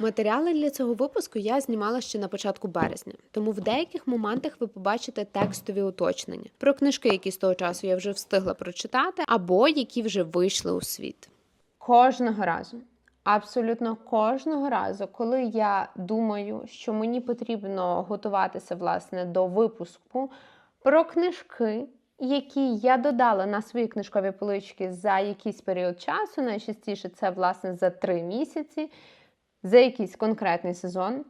Матеріали для цього випуску я знімала ще на початку березня, тому в деяких моментах ви побачите текстові уточнення про книжки, які з того часу я вже встигла прочитати, або які вже вийшли у світ. Кожного разу, абсолютно кожного разу, коли я думаю, що мені потрібно готуватися власне до випуску про книжки. Які я додала на свої книжкові полички за якийсь період часу, найчастіше це власне за три місяці, за якийсь конкретний сезон.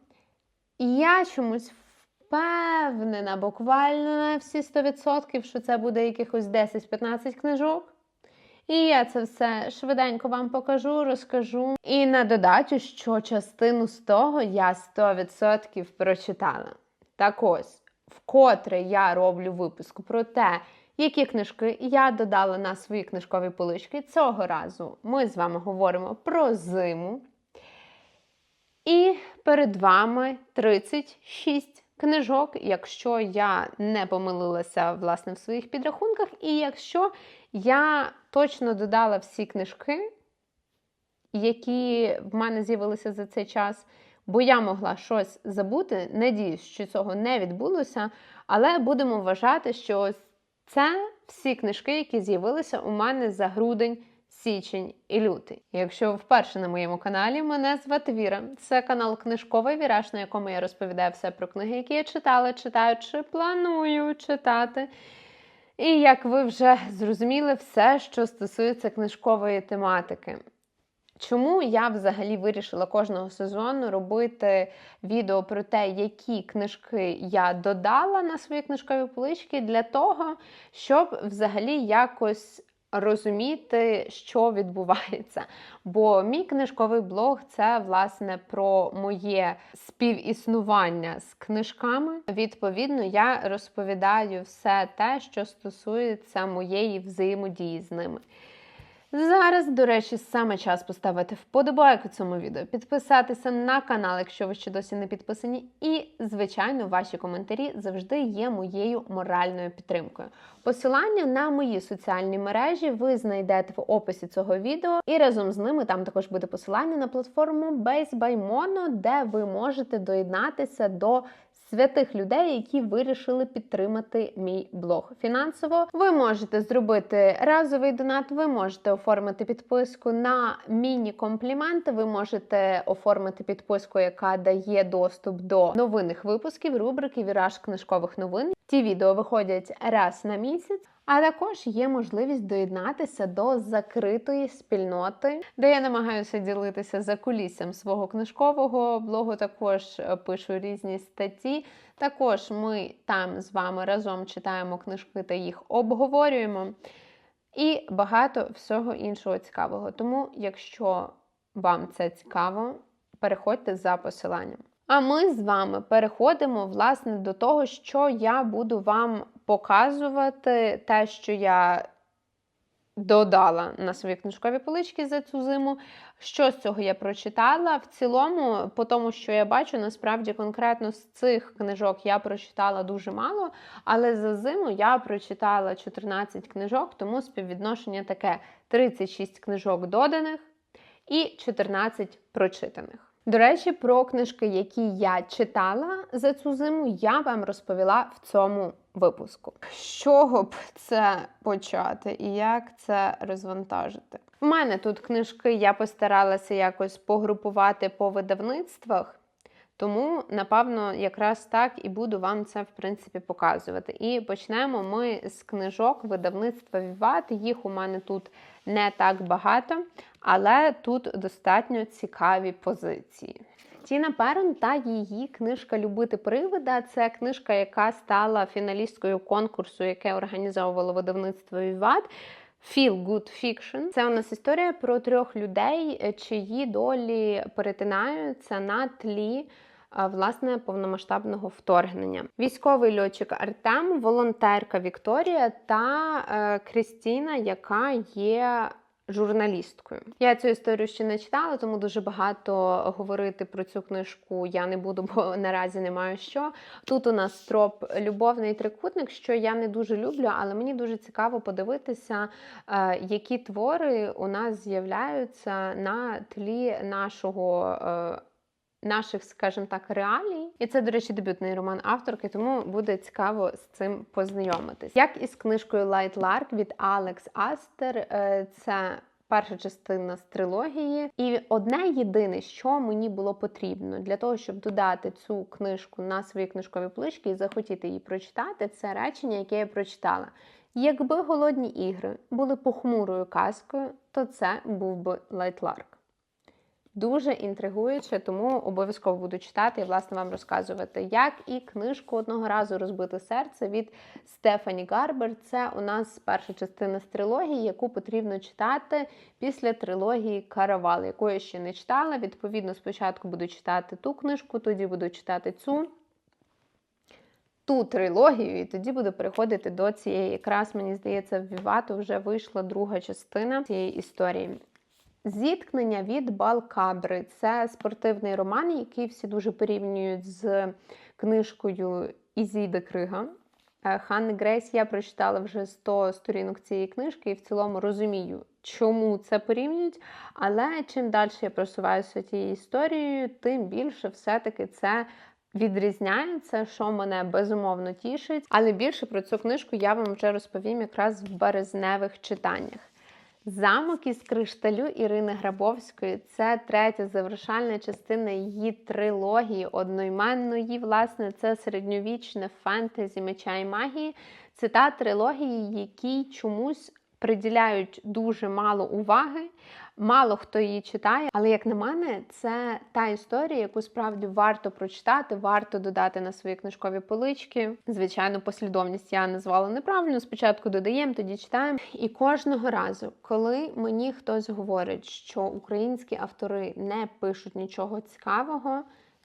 І я чомусь впевнена, буквально на всі 100%, що це буде якихось 10-15 книжок. І я це все швиденько вам покажу, розкажу. І на додачу, що частину з того я 100% прочитала. Так ось, вкотре я роблю випуск про те, які книжки я додала на свої книжкові полички. Цього разу ми з вами говоримо про зиму. І перед вами 36 книжок, якщо я не помилилася власне в своїх підрахунках, і якщо я точно додала всі книжки, які в мене з'явилися за цей час, бо я могла щось забути. Надіюсь, що цього не відбулося, але будемо вважати, що це всі книжки, які з'явилися у мене за грудень січень і лютий. Якщо ви вперше на моєму каналі, мене звати Віра. Це канал Книжковий Віраж, на якому я розповідаю все про книги, які я читала, читаю чи планую читати. І як ви вже зрозуміли, все, що стосується книжкової тематики. Чому я взагалі вирішила кожного сезону робити відео про те, які книжки я додала на свої книжкові полички, для того, щоб взагалі якось розуміти, що відбувається. Бо мій книжковий блог це власне про моє співіснування з книжками. Відповідно, я розповідаю все те, що стосується моєї взаємодії з ними. Зараз, до речі, саме час поставити вподобайку цьому відео, підписатися на канал, якщо ви ще досі не підписані. І, звичайно, ваші коментарі завжди є моєю моральною підтримкою. Посилання на мої соціальні мережі ви знайдете в описі цього відео, і разом з ними там також буде посилання на платформу Base by Mono, де ви можете доєднатися до святих людей, які вирішили підтримати мій блог фінансово. Ви можете зробити разовий донат, ви можете оформити підписку на міні-компліменти. Ви можете оформити підписку, яка дає доступ до новинних випусків рубрики Віраж книжкових новин. Ті відео виходять раз на місяць. А також є можливість доєднатися до закритої спільноти, де я намагаюся ділитися за куліссям свого книжкового блогу. Також е, пишу різні статті. Також ми там з вами разом читаємо книжки та їх обговорюємо. І багато всього іншого цікавого. Тому, якщо вам це цікаво, переходьте за посиланням. А ми з вами переходимо власне до того, що я буду вам показувати, те, що я додала на свої книжкові полички за цю зиму. Що з цього я прочитала? В цілому, по тому, що я бачу, насправді конкретно з цих книжок я прочитала дуже мало, але за зиму я прочитала 14 книжок, тому співвідношення таке: 36 книжок доданих і 14 прочитаних. До речі, про книжки, які я читала за цю зиму, я вам розповіла в цьому випуску. З чого б це почати і як це розвантажити? У мене тут книжки я постаралася якось погрупувати по видавництвах. Тому, напевно, якраз так і буду вам це в принципі показувати. І почнемо ми з книжок видавництва Віват. Їх у мене тут не так багато, але тут достатньо цікаві позиції. Тіна Перон та її книжка Любити привида це книжка, яка стала фіналісткою конкурсу, яке організовувало видавництво Віват. Feel Good Fiction. Це у нас історія про трьох людей, чиї долі перетинаються на тлі. Власне, повномасштабного вторгнення. Військовий льотчик Артем, волонтерка Вікторія та е, Крістіна, яка є журналісткою. Я цю історію ще не читала, тому дуже багато говорити про цю книжку я не буду, бо наразі не маю що. Тут у нас троп любовний трикутник, що я не дуже люблю, але мені дуже цікаво подивитися, е, які твори у нас з'являються на тлі нашого. Наших, скажімо так, реалій. І це, до речі, дебютний роман авторки, тому буде цікаво з цим познайомитись. Як із книжкою Light Lark від Алекс Астер, е, це перша частина з трилогії. І одне єдине, що мені було потрібно для того, щоб додати цю книжку на свої книжкові полички і захотіти її прочитати, це речення, яке я прочитала. Якби голодні ігри були похмурою казкою, то це був би Lark. Дуже інтригуюче, тому обов'язково буду читати і власне вам розказувати, як і книжку одного разу розбите серце від Стефані Гарбер. Це у нас перша частина з трилогії, яку потрібно читати після трилогії Каравал, яку я ще не читала. Відповідно, спочатку буду читати ту книжку, тоді буду читати цю. Ту трилогію, і тоді буду переходити до цієї. Якраз мені здається, в Вівато вже вийшла друга частина цієї історії. Зіткнення від Балкабри це спортивний роман, який всі дуже порівнюють з книжкою Ізіда Крига. Е, Ханни Грейс я прочитала вже 100 сторінок цієї книжки і в цілому розумію, чому це порівнюють. Але чим далі я просуваюся тією історією, тим більше все-таки це. Відрізняється, що мене безумовно тішить, але більше про цю книжку я вам вже розповім якраз в березневих читаннях. Замок із кришталю Ірини Грабовської це третя завершальна частина її трилогії одноіменної. Власне, це середньовічне фентезі меча і магії. Це та трилогія, якій чомусь приділяють дуже мало уваги. Мало хто її читає, але як на мене, це та історія, яку справді варто прочитати, варто додати на свої книжкові полички. Звичайно, послідовність я назвала неправильно. Спочатку додаємо, тоді читаємо. І кожного разу, коли мені хтось говорить, що українські автори не пишуть нічого цікавого,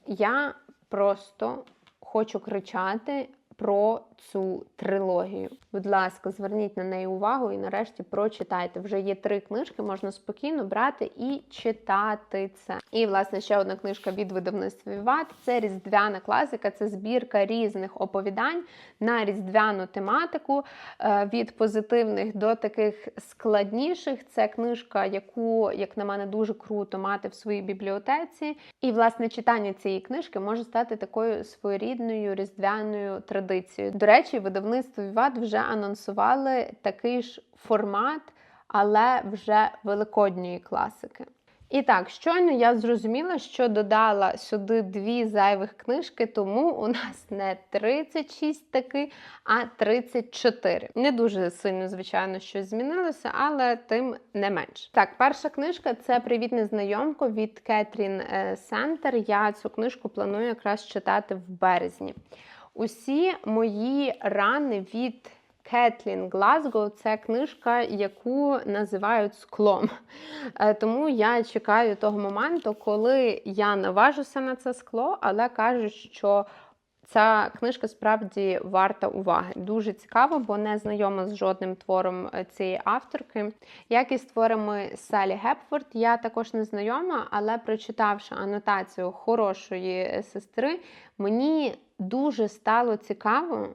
я просто хочу кричати про цю трилогію. Будь ласка, зверніть на неї увагу і нарешті прочитайте. Вже є три книжки, можна спокійно брати і читати це. І, власне, ще одна книжка від видавництва Віват. Це різдвяна класика, це збірка різних оповідань на різдвяну тематику е, від позитивних до таких складніших. Це книжка, яку, як на мене, дуже круто мати в своїй бібліотеці. І, власне, читання цієї книжки може стати такою своєрідною різдвяною традицією. До речі, видавництво Віват вже анонсували такий ж формат, але вже великодньої класики. І так, щойно я зрозуміла, що додала сюди дві зайвих книжки, тому у нас не 36 таки, а 34. Не дуже сильно, звичайно, щось змінилося, але тим не менш. Так, перша книжка це Привіт, незнайомко від Кетрін е, Сентер. Я цю книжку планую якраз читати в березні. Усі мої рани від Кетлін Глазго це книжка, яку називають склом. Е, тому я чекаю того моменту, коли я наважуся на це скло, але кажуть, що Ця книжка справді варта уваги. Дуже цікаво, бо не знайома з жодним твором е, цієї авторки. Як і з творами Салі Гепфорд, я також не знайома, але прочитавши анотацію хорошої сестри, мені дуже стало цікаво,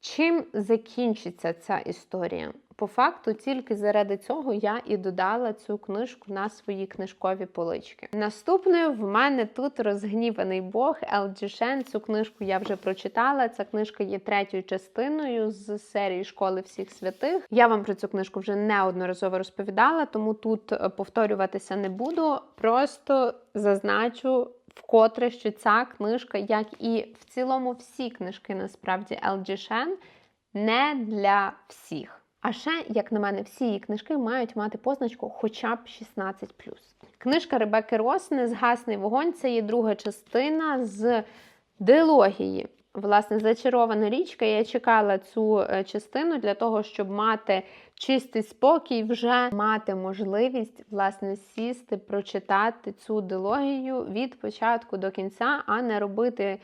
чим закінчиться ця історія. По факту, тільки заради цього я і додала цю книжку на свої книжкові полички. Наступною в мене тут розгніваний Бог Елджішен. Цю книжку я вже прочитала. Ця книжка є третьою частиною з серії Школи всіх святих. Я вам про цю книжку вже неодноразово розповідала, тому тут повторюватися не буду. Просто зазначу. Вкотре, що ця книжка, як і в цілому всі книжки, насправді LG Shen, не для всіх. А ще, як на мене, всі її книжки мають мати позначку хоча б 16. Книжка Ребекки Рос Незгасний вогонь це є друга частина з дилогії. Власне, зачарована річка. Я чекала цю е, частину для того, щоб мати чистий спокій, вже мати можливість власне сісти, прочитати цю дилогію від початку до кінця, а не робити е,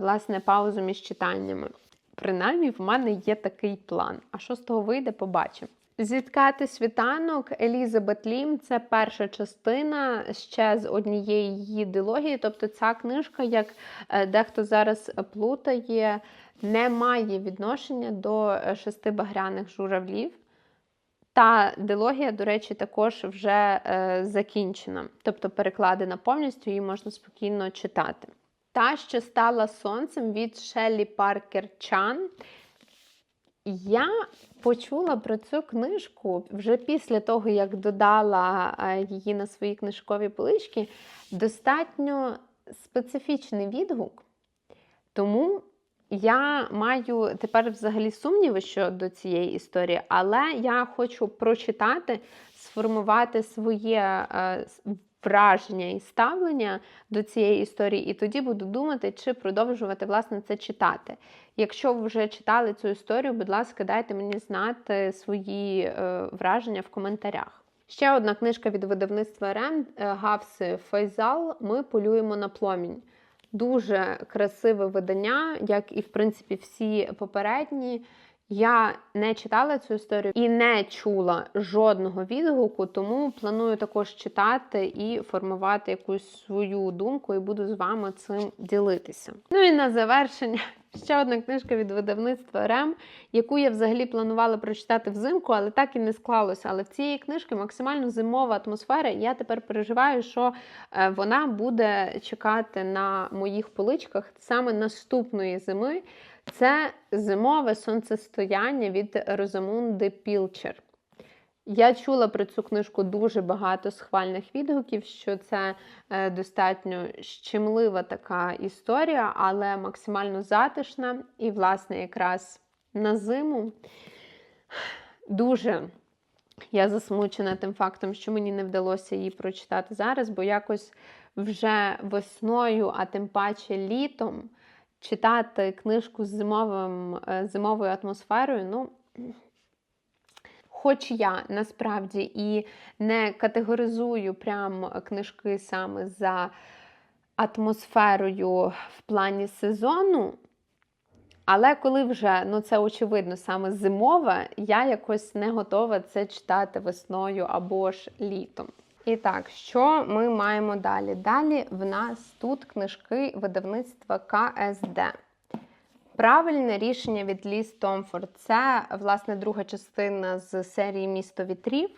власне паузу між читаннями. Принаймні, в мене є такий план. А що з того вийде, побачимо. Зіткати світанок Елізабет Лім це перша частина ще з однієї її дилогії. Тобто ця книжка, як е, дехто зараз плутає, не має відношення до шести багряних журавлів. Та дилогія, до речі, також вже е, закінчена, тобто перекладена повністю, її можна спокійно читати. Та, що стала сонцем від Шеллі Паркер Чан. Я почула про цю книжку вже після того, як додала е, її на свої книжкові полички, достатньо специфічний відгук. Тому я маю тепер взагалі сумніви щодо цієї історії, але я хочу прочитати, сформувати своє е, враження і ставлення до цієї історії, і тоді буду думати, чи продовжувати власне це читати. Якщо ви вже читали цю історію, будь ласка, дайте мені знати свої е, враження в коментарях. Ще одна книжка від видавництва Рем Гавси Фейзал. Ми полюємо на пломінь. Дуже красиве видання, як і в принципі всі попередні. Я не читала цю історію і не чула жодного відгуку, тому планую також читати і формувати якусь свою думку, і буду з вами цим ділитися. Ну і на завершення ще одна книжка від видавництва Рем, яку я взагалі планувала прочитати взимку, але так і не склалося. Але в цієї книжки максимально зимова атмосфера. Я тепер переживаю, що е, вона буде чекати на моїх поличках саме наступної зими. Це зимове сонцестояння від Розамунди Пілчер. Я чула про цю книжку дуже багато схвальних відгуків, що це е, достатньо щемлива така історія, але максимально затишна. І, власне, якраз на зиму дуже я засмучена тим фактом, що мені не вдалося її прочитати зараз, бо якось вже весною, а тим паче літом читати книжку з зимовим, е, зимовою атмосферою, ну. Хоч я насправді і не категоризую прям книжки саме за атмосферою в плані сезону, але коли вже, ну це очевидно, саме зимове, я якось не готова це читати весною або ж літом. І так, що ми маємо далі? Далі в нас тут книжки видавництва КСД. Правильне рішення від Ліс Томфорд це, власне, друга частина з серії Місто вітрів.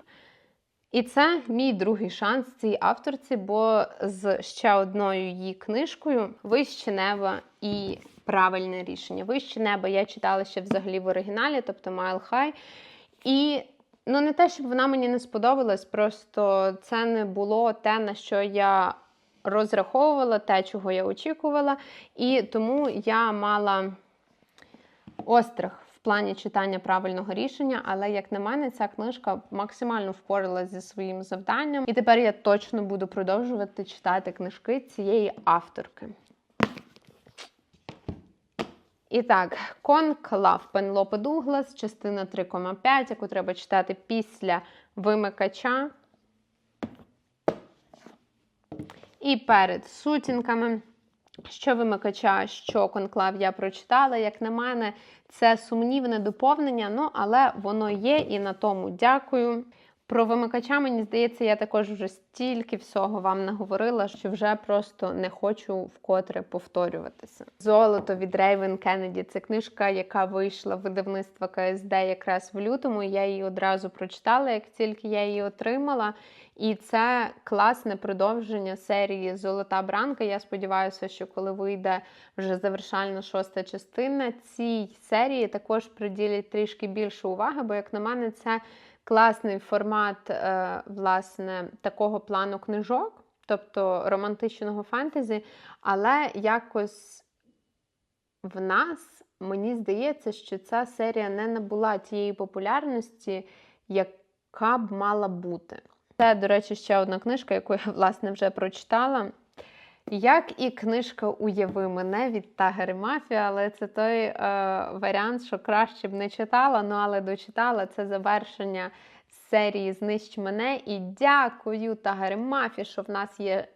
І це мій другий шанс цій авторці, бо з ще одною її книжкою Вище небо і правильне рішення. Вище небо я читала ще взагалі в оригіналі, тобто Mile High. І ну, не те, щоб вона мені не сподобалась, просто це не було те, на що я розраховувала, те, чого я очікувала. І тому я мала острах в плані читання правильного рішення, але, як на мене, ця книжка максимально впоралась зі своїм завданням. І тепер я точно буду продовжувати читати книжки цієї авторки. І так, Конклав Пенлопе Дуглас, частина 3,5, яку треба читати після вимикача. І перед сутінками. Що вимикача, що конклав я прочитала, як на мене, це сумнівне доповнення, ну, але воно є і на тому дякую. Про вимикача, мені здається, я також вже стільки всього вам наговорила, що вже просто не хочу вкотре повторюватися. Золото від Рейвен Кеннеді це книжка, яка вийшла в видавництво КСД якраз в лютому. Я її одразу прочитала, як тільки я її отримала. І це класне продовження серії Золота бранка. Я сподіваюся, що коли вийде вже завершальна шоста частина, цій серії також приділять трішки більше уваги, бо, як на мене, це класний формат е, власне, такого плану книжок, тобто романтичного фентезі, але якось в нас мені здається, що ця серія не набула тієї популярності, яка б мала бути. Це, до речі, ще одна книжка, яку я, власне, вже прочитала. Як і книжка Уяви мене від Тагери Мафія, але це той е, варіант, що краще б не читала, ну але дочитала це завершення серії Знищ мене. І дякую Тагери Мафі, що в нас є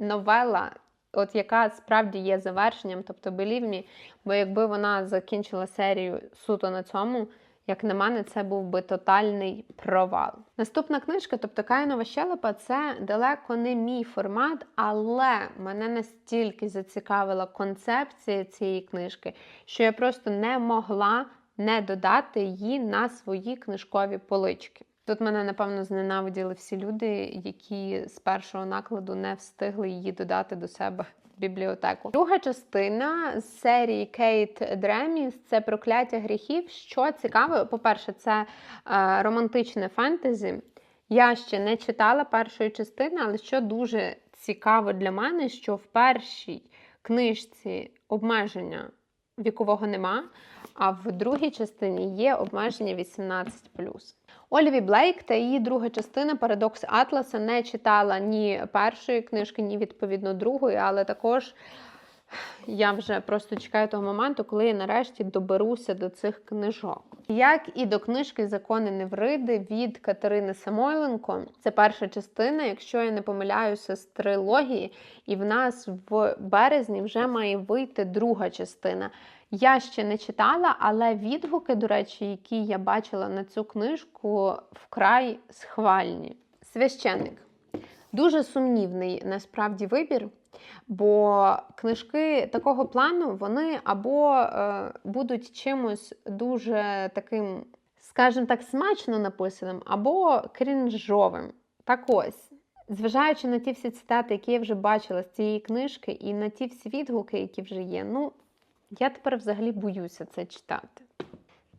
новела, от яка справді є завершенням, тобто me, бо якби вона закінчила серію суто на цьому. Як на мене, це був би тотальний провал. Наступна книжка, тобто Каїнова щелепа, це далеко не мій формат, але мене настільки зацікавила концепція цієї книжки, що я просто не могла не додати її на свої книжкові полички. Тут мене, напевно, зненавиділи всі люди, які з першого накладу не встигли її додати до себе в бібліотеку. Друга частина з серії Кейт Дреміс це прокляття гріхів. Що цікаво, по-перше, це е, романтичне фентезі. Я ще не читала першої частини, але що дуже цікаво для мене, що в першій книжці обмеження вікового нема, а в другій частині є обмеження 18. Оліві Блейк та її друга частина Парадокс Атласа не читала ні першої книжки, ні відповідно другої, але також я вже просто чекаю того моменту, коли я нарешті доберуся до цих книжок. Як і до книжки Закони Невриди від Катерини Самойленко, це перша частина, якщо я не помиляюся, з трилогії, і в нас в березні вже має вийти друга частина. Я ще не читала, але відгуки, до речі, які я бачила на цю книжку, вкрай схвальні. Священник. Дуже сумнівний насправді вибір, бо книжки такого плану вони або е, будуть чимось дуже таким, скажімо так, смачно написаним, або крінжовим. Так ось. Зважаючи на ті всі цитати, які я вже бачила з цієї книжки, і на ті всі відгуки, які вже є, ну, я тепер взагалі боюся це читати.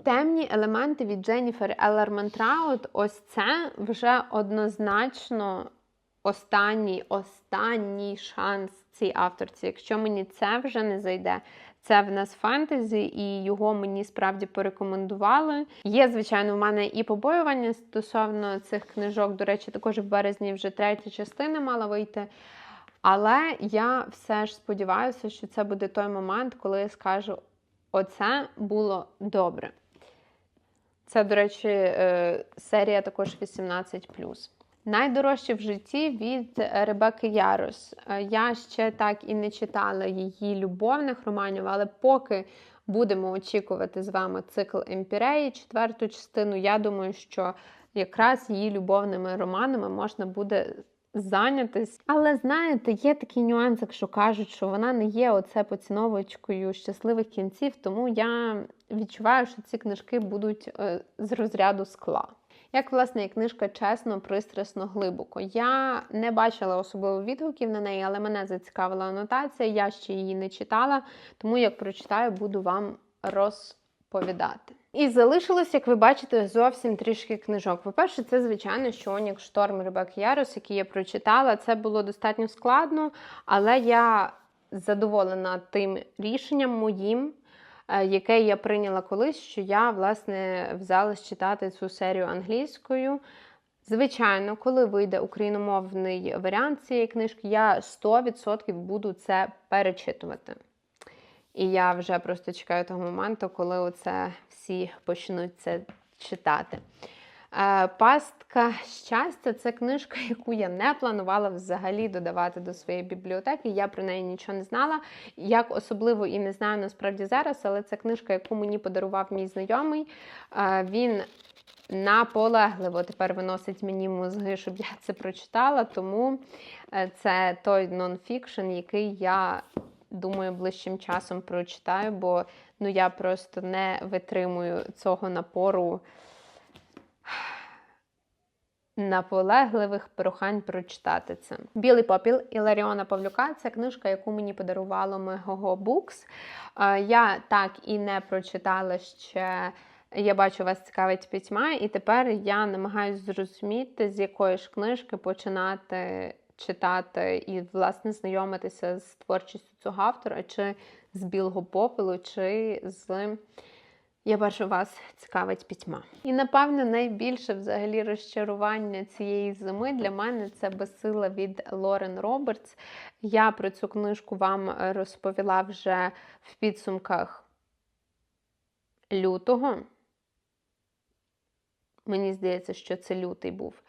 Темні елементи від Дженніфер Еллерментраут, ось це вже однозначно останній, останній шанс цій авторці. Якщо мені це вже не зайде, це в нас фентезі, і його мені справді порекомендували. Є, звичайно, в мене і побоювання стосовно цих книжок. До речі, також в березні вже третя частина мала вийти. Але я все ж сподіваюся, що це буде той момент, коли я скажу: оце було добре. Це, до речі, е, серія також 18. Найдорожче в житті від Ребекки Ярос. Е, я ще так і не читала її любовних романів, але поки будемо очікувати з вами цикл Емпіреї, четверту частину, я думаю, що якраз її любовними романами можна буде зайнятись. Але знаєте, є такий нюанс, якщо кажуть, що вона не є оце поціновочкою щасливих кінців, тому я відчуваю, що ці книжки будуть е, з розряду скла. Як, власне, і книжка чесно, пристрасно, глибоко. Я не бачила особливо відгуків на неї, але мене зацікавила анотація, я ще її не читала, тому як прочитаю, буду вам розповідати. І залишилось, як ви бачите, зовсім трішки книжок. По-перше, це, звичайно, що Онік Шторм Ребек Ярос, який я прочитала. Це було достатньо складно, але я задоволена тим рішенням моїм. Е, яке я прийняла колись, що я, власне, взялась читати цю серію англійською. Звичайно, коли вийде україномовний варіант цієї книжки, я 100% буду це перечитувати. І я вже просто чекаю того моменту, коли оце всі почнуть це читати. Е, Пастка щастя це книжка, яку я не планувала взагалі додавати до своєї бібліотеки. Я про неї нічого не знала. Як особливо і не знаю насправді зараз, але це книжка, яку мені подарував мій знайомий. Е, він наполегливо тепер виносить мені мозги, щоб я це прочитала. Тому е, це той нонфікшн, який я думаю, ближчим часом прочитаю, бо ну, я просто не витримую цього напору наполегливих прохань прочитати це. Білий попіл Іларіона Павлюка це книжка, яку мені подарувало Мегого Букс. Я так і не прочитала ще. Я бачу, вас цікавить пітьма, і тепер я намагаюся зрозуміти, з якої ж книжки починати читати і, власне, знайомитися з творчістю цього автора, чи з білого попелу, чи з. Я бачу, вас цікавить пітьма. І, напевно, найбільше взагалі розчарування цієї зими для мене це безсила від Лорен Робертс. Я про цю книжку вам розповіла вже в підсумках лютого. Мені здається, що це лютий був.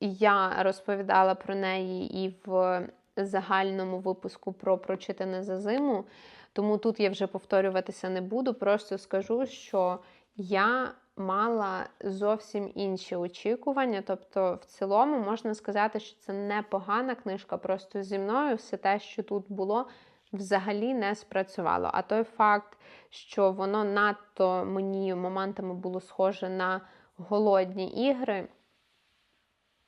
Я розповідала про неї і в загальному випуску про прочитане за зиму, тому тут я вже повторюватися не буду. Просто скажу, що я мала зовсім інші очікування. Тобто, в цілому можна сказати, що це непогана книжка. Просто зі мною все те, що тут було, взагалі не спрацювало. А той факт, що воно надто мені моментами було схоже на голодні ігри,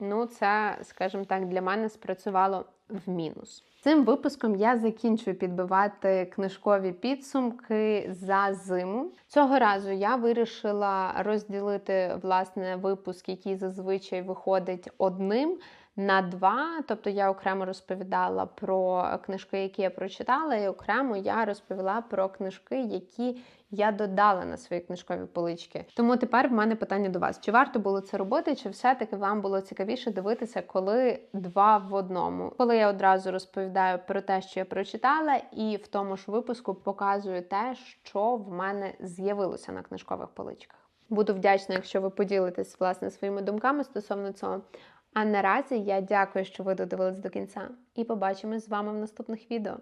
ну, це, скажімо так, для мене спрацювало в мінус. Цим випуском я закінчую підбивати книжкові підсумки за зиму. Цього разу я вирішила розділити власне випуск, який зазвичай виходить одним. На два, тобто я окремо розповідала про книжки, які я прочитала, і окремо я розповіла про книжки, які я додала на свої книжкові полички. Тому тепер в мене питання до вас: чи варто було це робити, чи все-таки вам було цікавіше дивитися, коли два в одному? Коли я одразу розповідаю про те, що я прочитала, і в тому ж випуску показую те, що в мене з'явилося на книжкових поличках. Буду вдячна, якщо ви поділитесь власне своїми думками стосовно цього. А наразі я дякую, що ви додивились до кінця, і побачимось з вами в наступних відео.